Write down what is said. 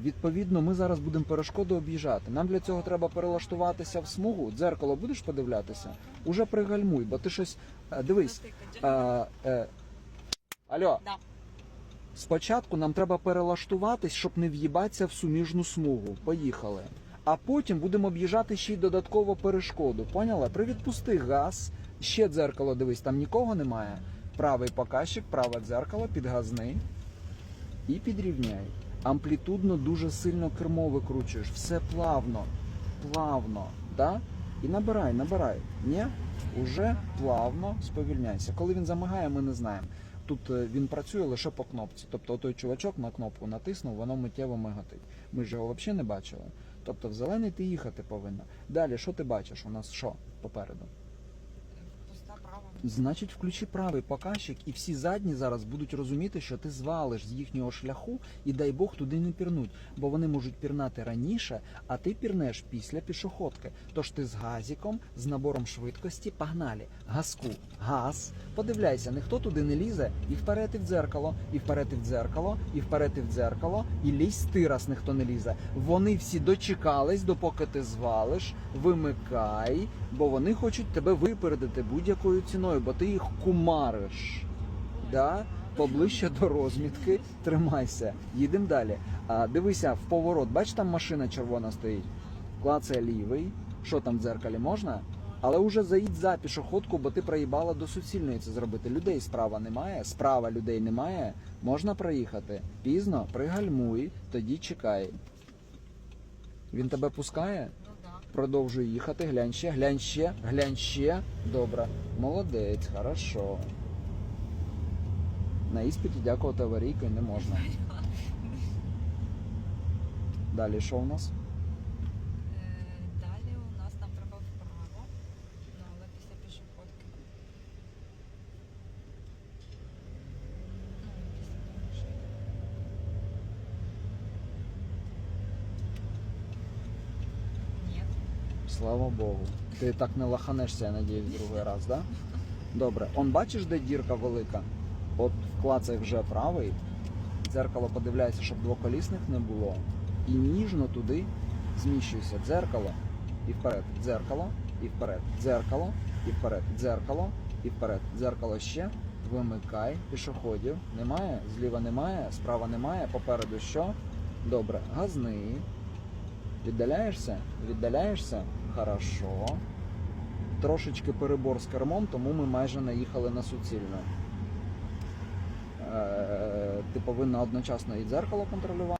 Відповідно, ми зараз будемо перешкоду об'їжджати. Нам для цього треба перелаштуватися в смугу. Дзеркало будеш подивлятися? Уже пригальмуй, бо ти щось. е, Дивись. Е, е, алло. Да. Спочатку нам треба перелаштуватись, щоб не в'їбатися в суміжну смугу. Поїхали. А потім будемо об'їжджати ще й додатково перешкоду. Поняла? Привідпусти газ, ще дзеркало, дивись, там нікого немає. Правий показчик, праве дзеркало, підгазни і підрівняй. Амплітудно дуже сильно кермо викручуєш. Все плавно, плавно. Да? І набирай, набирай. Ні? Уже плавно сповільняйся. Коли він замигає, ми не знаємо. Тут е, він працює лише по кнопці. Тобто той чувачок на кнопку натиснув, воно миттєво мигатить. Ми ж його взагалі не бачили. Тобто в зелений ти їхати повинна. Далі, що ти бачиш? У нас що попереду? Значить, включи правий показчик, і всі задні зараз будуть розуміти, що ти звалиш з їхнього шляху, і дай Бог туди не пірнуть, бо вони можуть пірнати раніше, а ти пірнеш після пішоходки. Тож ти з газіком, з набором швидкості, погнали. Газку, газ. Подивляйся, ніхто туди не лізе, і вперед і в дзеркало, і вперед і в дзеркало, і вперед і в дзеркало, і лізь ти раз ніхто не лізе. Вони всі дочекались, допоки ти звалиш, вимикай, бо вони хочуть тебе випередити будь-якою ціною, бо ти їх кумариш. Да? Поближче до розмітки, тримайся. Їдемо далі. А, дивися, в поворот, бач, там машина червона стоїть. Клацає лівий. Що там в дзеркалі можна? Але уже заїдь за пішоходку, бо ти проїбала до суцільної це зробити. Людей справа немає, справа людей немає. Можна проїхати. Пізно, пригальмуй, тоді чекай. Він тебе пускає? Продовжуй їхати, глянь ще, глянь ще, глянь ще. Добре. Молодець, хорошо. На іспиті дякувати аварійкою не можна. Далі що у нас? Е, Далі у нас нам треба вправо. Ну, але після пішоходки. Ну, після машини. Ні. Слава Богу. Ти так не лаханешся, я надіюсь, другий раз, да? Добре. Он бачиш, де дірка велика? От вклацай вже правий. Дзеркало подивляйся, щоб двоколісних не було. І ніжно туди зміщуйся. Дзеркало і вперед. Дзеркало і вперед. Дзеркало і вперед. Дзеркало і вперед. Дзеркало ще. Вимикай пішоходів. Немає, зліва немає, справа немає, попереду що? Добре, газни. Віддаляєшся? Віддаляєшся? Хорошо. Трошечки перебор з кермом, тому ми майже наїхали на суцільну. Е, Ти повинна одночасно і дзеркало контролювати.